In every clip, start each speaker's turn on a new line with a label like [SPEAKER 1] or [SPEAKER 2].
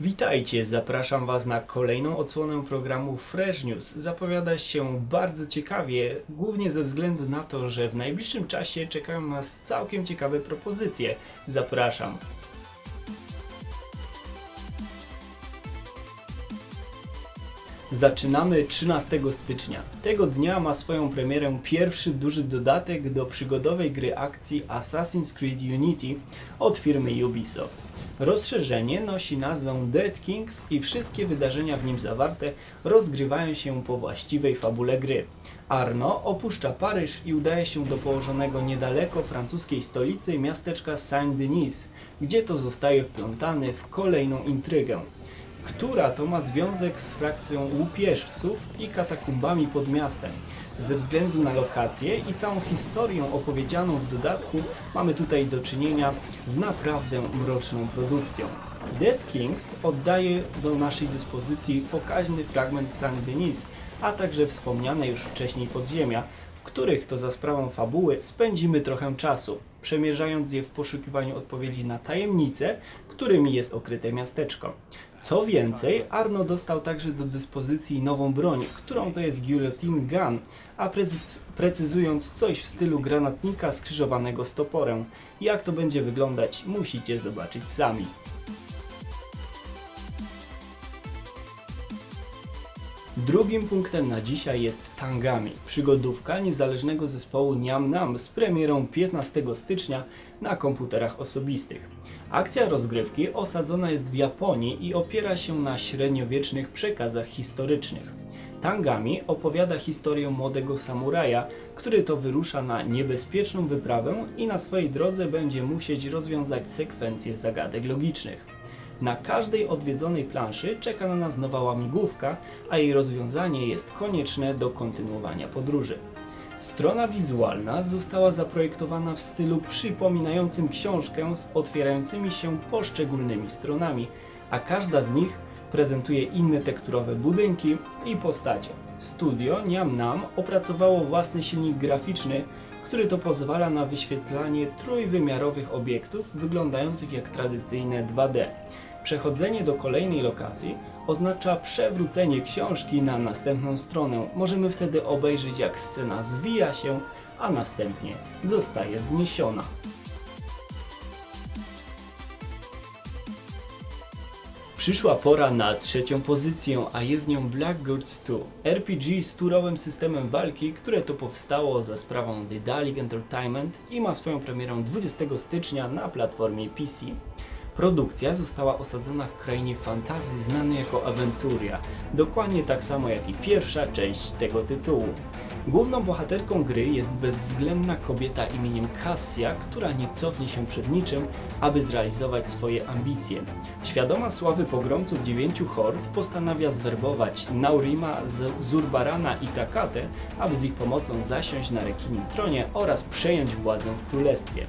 [SPEAKER 1] Witajcie, zapraszam Was na kolejną odsłonę programu Fresh News. Zapowiada się bardzo ciekawie, głównie ze względu na to, że w najbliższym czasie czekają nas całkiem ciekawe propozycje. Zapraszam. Zaczynamy 13 stycznia. Tego dnia ma swoją premierę pierwszy duży dodatek do przygodowej gry akcji Assassin's Creed Unity od firmy Ubisoft. Rozszerzenie nosi nazwę Dead Kings i wszystkie wydarzenia w nim zawarte rozgrywają się po właściwej fabule gry. Arno opuszcza Paryż i udaje się do położonego niedaleko francuskiej stolicy miasteczka Saint-Denis, gdzie to zostaje wplątany w kolejną intrygę która to ma związek z frakcją łupieżców i katakumbami pod miastem. Ze względu na lokację i całą historię opowiedzianą w dodatku, mamy tutaj do czynienia z naprawdę mroczną produkcją. Dead Kings oddaje do naszej dyspozycji pokaźny fragment Saint-Denis, a także wspomniane już wcześniej podziemia, których to za sprawą fabuły spędzimy trochę czasu, przemierzając je w poszukiwaniu odpowiedzi na tajemnice, którymi jest okryte miasteczko. Co więcej, Arno dostał także do dyspozycji nową broń, którą to jest Guillotine Gun, a precyz- precyzując coś w stylu granatnika skrzyżowanego z toporem. Jak to będzie wyglądać, musicie zobaczyć sami. Drugim punktem na dzisiaj jest Tangami, przygodówka niezależnego zespołu Niam Nam z premierą 15 stycznia na komputerach osobistych. Akcja rozgrywki osadzona jest w Japonii i opiera się na średniowiecznych przekazach historycznych. Tangami opowiada historię młodego samuraja, który to wyrusza na niebezpieczną wyprawę i na swojej drodze będzie musieć rozwiązać sekwencję zagadek logicznych. Na każdej odwiedzonej planszy czeka na nas nowa łamigłówka, a jej rozwiązanie jest konieczne do kontynuowania podróży. Strona wizualna została zaprojektowana w stylu przypominającym książkę z otwierającymi się poszczególnymi stronami, a każda z nich prezentuje inne tekturowe budynki i postacie. Studio Niam Nam opracowało własny silnik graficzny, który to pozwala na wyświetlanie trójwymiarowych obiektów wyglądających jak tradycyjne 2D. Przechodzenie do kolejnej lokacji oznacza przewrócenie książki na następną stronę. Możemy wtedy obejrzeć jak scena zwija się, a następnie zostaje zniesiona. Przyszła pora na trzecią pozycję, a jest nią Blackguards 2, RPG z turowym systemem walki, które to powstało za sprawą The Dalek Entertainment i ma swoją premierę 20 stycznia na platformie PC. Produkcja została osadzona w krainie fantazji znanej jako Aventuria, dokładnie tak samo jak i pierwsza część tego tytułu. Główną bohaterką gry jest bezwzględna kobieta imieniem Cassia, która nie cofnie się przed niczym, aby zrealizować swoje ambicje. Świadoma sławy pogromców dziewięciu hord postanawia zwerbować Naurima, Zurbarana i Takate, aby z ich pomocą zasiąść na rekinim tronie oraz przejąć władzę w królestwie.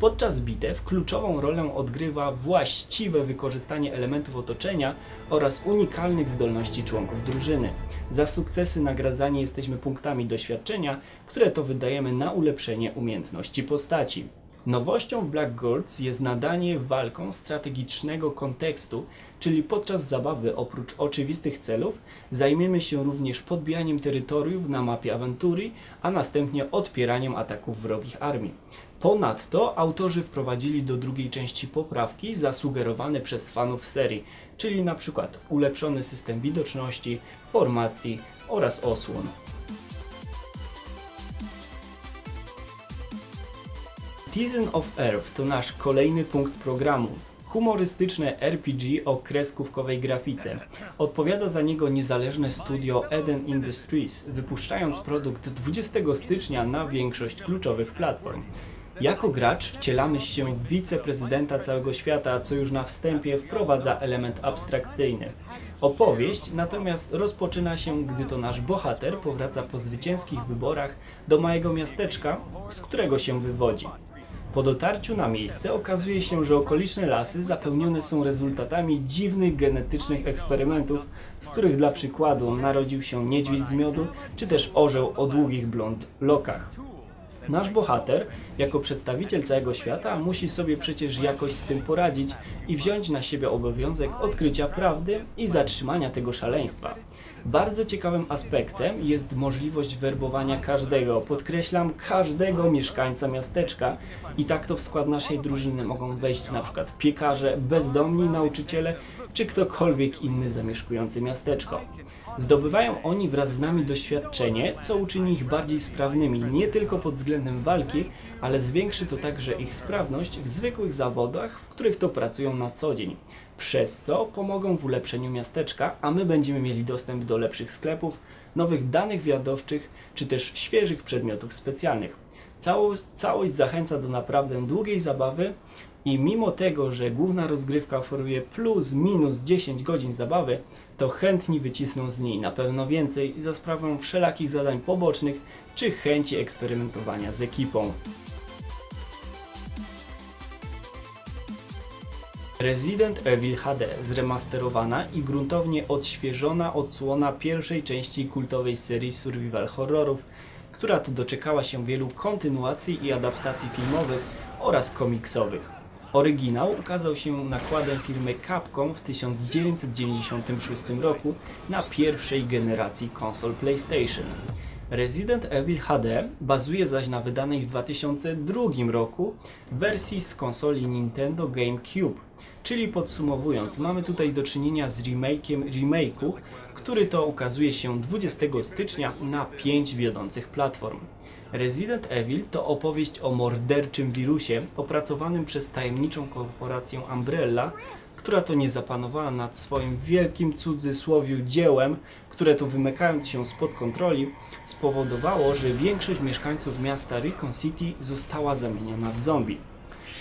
[SPEAKER 1] Podczas bitew kluczową rolę odgrywa właściwe wykorzystanie elementów otoczenia oraz unikalnych zdolności członków drużyny. Za sukcesy nagradzani jesteśmy punktami doświadczenia, które to wydajemy na ulepszenie umiejętności postaci. Nowością w Blackguards jest nadanie walką strategicznego kontekstu, czyli podczas zabawy oprócz oczywistych celów zajmiemy się również podbijaniem terytoriów na mapie awantury, a następnie odpieraniem ataków wrogich armii. Ponadto autorzy wprowadzili do drugiej części poprawki zasugerowane przez fanów serii, czyli przykład ulepszony system widoczności, formacji oraz osłon. Tizen of Earth to nasz kolejny punkt programu. Humorystyczne RPG o kreskówkowej grafice. Odpowiada za niego niezależne studio Eden Industries, wypuszczając produkt 20 stycznia na większość kluczowych platform. Jako gracz wcielamy się w wiceprezydenta całego świata, co już na wstępie wprowadza element abstrakcyjny. Opowieść natomiast rozpoczyna się, gdy to nasz bohater powraca po zwycięskich wyborach do małego miasteczka, z którego się wywodzi. Po dotarciu na miejsce okazuje się, że okoliczne lasy zapełnione są rezultatami dziwnych genetycznych eksperymentów, z których dla przykładu narodził się niedźwiedź z miodu, czy też orzeł o długich blond lokach. Nasz bohater, jako przedstawiciel całego świata, musi sobie przecież jakoś z tym poradzić i wziąć na siebie obowiązek odkrycia prawdy i zatrzymania tego szaleństwa. Bardzo ciekawym aspektem jest możliwość werbowania każdego, podkreślam, każdego mieszkańca miasteczka i tak to w skład naszej drużyny mogą wejść na przykład piekarze, bezdomni nauczyciele czy ktokolwiek inny zamieszkujący miasteczko. Zdobywają oni wraz z nami doświadczenie, co uczyni ich bardziej sprawnymi nie tylko pod względem walki, ale zwiększy to także ich sprawność w zwykłych zawodach, w których to pracują na co dzień. Przez co pomogą w ulepszeniu miasteczka, a my będziemy mieli dostęp do lepszych sklepów, nowych danych wiadowczych czy też świeżych przedmiotów specjalnych. Całość, całość zachęca do naprawdę długiej zabawy i mimo tego, że główna rozgrywka oferuje plus minus 10 godzin zabawy, to chętni wycisną z niej na pewno więcej za sprawą wszelakich zadań pobocznych czy chęci eksperymentowania z ekipą. Resident Evil HD zremasterowana i gruntownie odświeżona odsłona pierwszej części kultowej serii survival horrorów, która tu doczekała się wielu kontynuacji i adaptacji filmowych oraz komiksowych. Oryginał ukazał się nakładem firmy Capcom w 1996 roku na pierwszej generacji konsol PlayStation. Resident Evil HD bazuje zaś na wydanej w 2002 roku wersji z konsoli Nintendo GameCube. Czyli podsumowując, mamy tutaj do czynienia z remake'iem remake'u, który to ukazuje się 20 stycznia na 5 wiodących platform. Resident Evil to opowieść o morderczym wirusie opracowanym przez tajemniczą korporację Umbrella, która to nie zapanowała nad swoim wielkim cudzysłowiu dziełem, które to wymykając się spod kontroli, spowodowało, że większość mieszkańców miasta Recon City została zamieniona w zombie.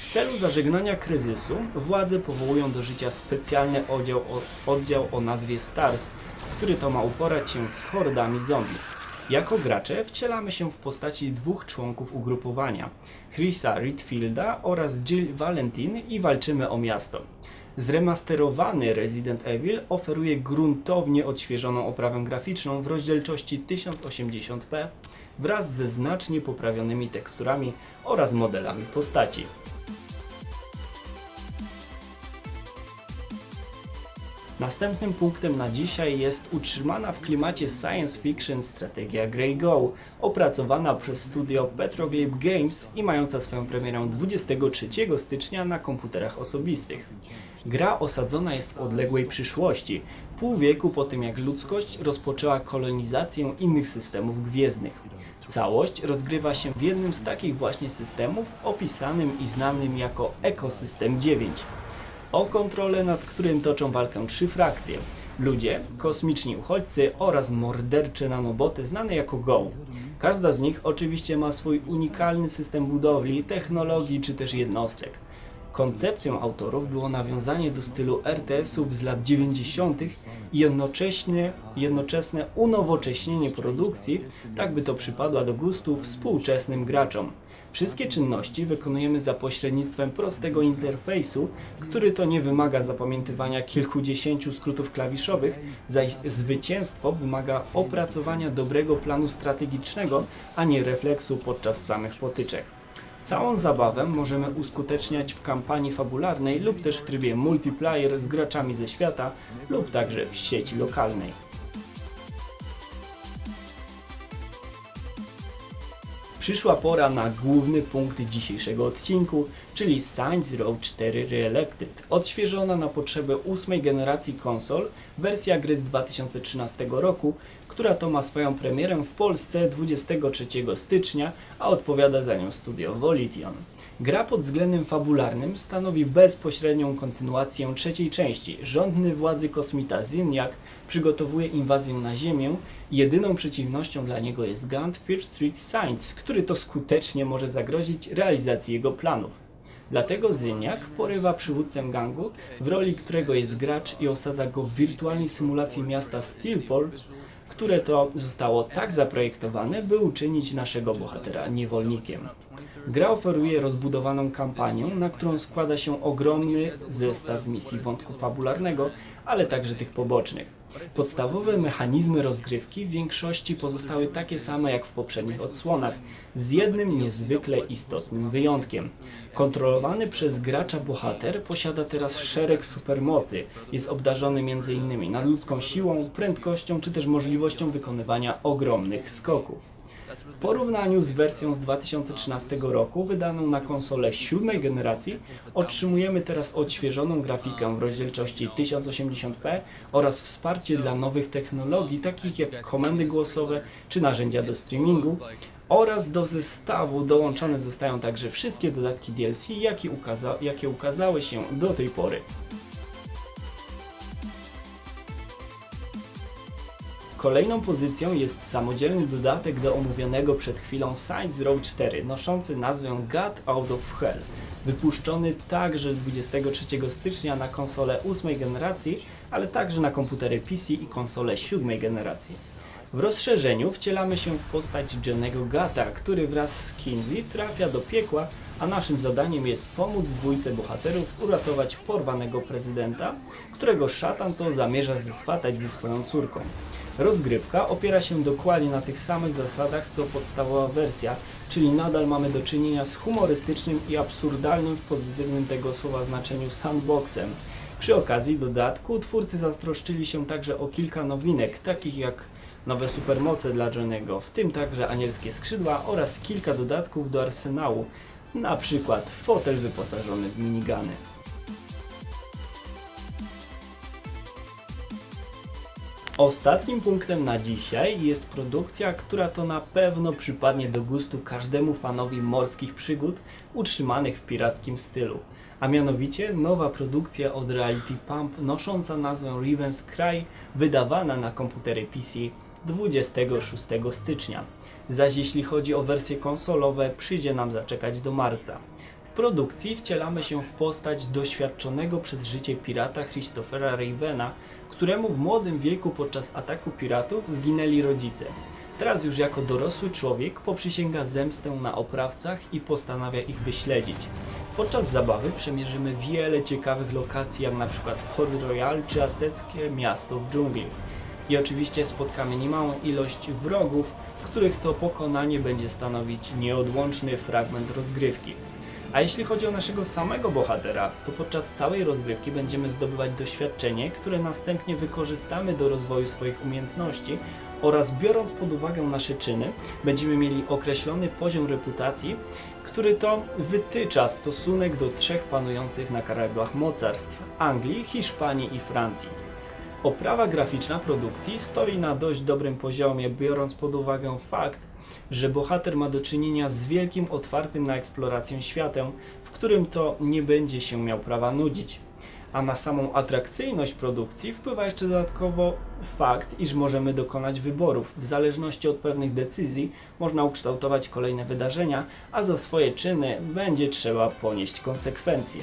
[SPEAKER 1] W celu zażegnania kryzysu władze powołują do życia specjalny oddział o, oddział o nazwie STARS, który to ma uporać się z hordami zombie. Jako gracze wcielamy się w postaci dwóch członków ugrupowania, Chrisa Redfielda oraz Jill Valentin i walczymy o miasto. Zremasterowany Resident Evil oferuje gruntownie odświeżoną oprawę graficzną w rozdzielczości 1080p wraz ze znacznie poprawionymi teksturami oraz modelami postaci. Następnym punktem na dzisiaj jest utrzymana w klimacie science fiction strategia Grey Go, opracowana przez studio Petroglyph Games i mająca swoją premierę 23 stycznia na komputerach osobistych. Gra osadzona jest w odległej przyszłości, pół wieku po tym jak ludzkość rozpoczęła kolonizację innych systemów gwiezdnych. Całość rozgrywa się w jednym z takich właśnie systemów, opisanym i znanym jako Ekosystem 9 o kontrolę nad którym toczą walkę trzy frakcje. Ludzie, kosmiczni uchodźcy oraz mordercze nanoboty znane jako GO. Każda z nich oczywiście ma swój unikalny system budowli, technologii czy też jednostek. Koncepcją autorów było nawiązanie do stylu RTS-ów z lat 90. i jednocześnie, jednoczesne unowocześnienie produkcji, tak by to przypadła do gustu współczesnym graczom. Wszystkie czynności wykonujemy za pośrednictwem prostego interfejsu, który to nie wymaga zapamiętywania kilkudziesięciu skrótów klawiszowych, zaś zwycięstwo wymaga opracowania dobrego planu strategicznego, a nie refleksu podczas samych potyczek. Całą zabawę możemy uskuteczniać w kampanii fabularnej lub też w trybie multiplayer z graczami ze świata lub także w sieci lokalnej. Przyszła pora na główny punkt dzisiejszego odcinku, czyli Saints Row 4 Reelected. Odświeżona na potrzeby ósmej generacji konsol, wersja gry z 2013 roku, która to ma swoją premierę w Polsce 23 stycznia, a odpowiada za nią studio Volition. Gra pod względem fabularnym stanowi bezpośrednią kontynuację trzeciej części. Rządny władzy kosmita Zinjak przygotowuje inwazję na Ziemię jedyną przeciwnością dla niego jest Gant First Street Science, który to skutecznie może zagrozić realizacji jego planów. Dlatego Zyniak porywa przywódcę gangu, w roli którego jest gracz i osadza go w wirtualnej symulacji miasta Steelport, które to zostało tak zaprojektowane, by uczynić naszego bohatera niewolnikiem. Gra oferuje rozbudowaną kampanię, na którą składa się ogromny zestaw misji wątku fabularnego, ale także tych pobocznych. Podstawowe mechanizmy rozgrywki w większości pozostały takie same jak w poprzednich odsłonach, z jednym niezwykle istotnym wyjątkiem. Kontrolowany przez gracza bohater posiada teraz szereg supermocy. Jest obdarzony m.in. nadludzką siłą, prędkością czy też możliwością wykonywania ogromnych skoków. W porównaniu z wersją z 2013 roku, wydaną na konsolę siódmej generacji, otrzymujemy teraz odświeżoną grafikę w rozdzielczości 1080p oraz wsparcie dla nowych technologii, takich jak komendy głosowe czy narzędzia do streamingu, oraz do zestawu dołączone zostają także wszystkie dodatki DLC, jakie, ukaza jakie ukazały się do tej pory. Kolejną pozycją jest samodzielny dodatek do omówionego przed chwilą Saints Row 4, noszący nazwę God Out of Hell, wypuszczony także 23 stycznia na konsolę 8 generacji, ale także na komputery PC i konsole 7 generacji. W rozszerzeniu wcielamy się w postać Johnego Gata, który wraz z Kinsey trafia do piekła, a naszym zadaniem jest pomóc dwójce bohaterów uratować porwanego prezydenta, którego szatan to zamierza zeswatać ze swoją córką. Rozgrywka opiera się dokładnie na tych samych zasadach co podstawowa wersja, czyli nadal mamy do czynienia z humorystycznym i absurdalnym w pozytywnym tego słowa znaczeniu sandboxem. Przy okazji dodatku twórcy zatroszczyli się także o kilka nowinek, takich jak nowe supermoce dla Johnego, w tym także anielskie skrzydła oraz kilka dodatków do arsenału, na przykład fotel wyposażony w minigany. Ostatnim punktem na dzisiaj jest produkcja, która to na pewno przypadnie do gustu każdemu fanowi morskich przygód utrzymanych w pirackim stylu. A mianowicie nowa produkcja od Reality Pump nosząca nazwę Riven's Cry, wydawana na komputery PC 26 stycznia. Zaś jeśli chodzi o wersje konsolowe, przyjdzie nam zaczekać do marca. Produkcji wcielamy się w postać doświadczonego przez życie pirata Christophera Ravena, któremu w młodym wieku podczas ataku piratów zginęli rodzice. Teraz już jako dorosły człowiek poprzysięga zemstę na oprawcach i postanawia ich wyśledzić. Podczas zabawy przemierzymy wiele ciekawych lokacji, jak na przykład Port Royal czy azteckie miasto w dżungli. I oczywiście spotkamy niemałą ilość wrogów, których to pokonanie będzie stanowić nieodłączny fragment rozgrywki. A jeśli chodzi o naszego samego bohatera, to podczas całej rozgrywki będziemy zdobywać doświadczenie, które następnie wykorzystamy do rozwoju swoich umiejętności oraz biorąc pod uwagę nasze czyny, będziemy mieli określony poziom reputacji, który to wytycza stosunek do trzech panujących na Karaibach mocarstw Anglii, Hiszpanii i Francji. Oprawa graficzna produkcji stoi na dość dobrym poziomie, biorąc pod uwagę fakt, że bohater ma do czynienia z wielkim, otwartym na eksplorację światem, w którym to nie będzie się miał prawa nudzić. A na samą atrakcyjność produkcji wpływa jeszcze dodatkowo fakt, iż możemy dokonać wyborów. W zależności od pewnych decyzji można ukształtować kolejne wydarzenia, a za swoje czyny będzie trzeba ponieść konsekwencje.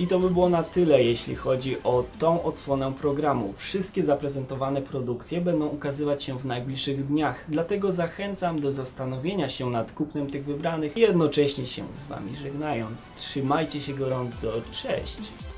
[SPEAKER 1] I to by było na tyle, jeśli chodzi o tą odsłonę programu. Wszystkie zaprezentowane produkcje będą ukazywać się w najbliższych dniach, dlatego zachęcam do zastanowienia się nad kupnem tych wybranych i jednocześnie się z Wami żegnając. Trzymajcie się gorąco, cześć!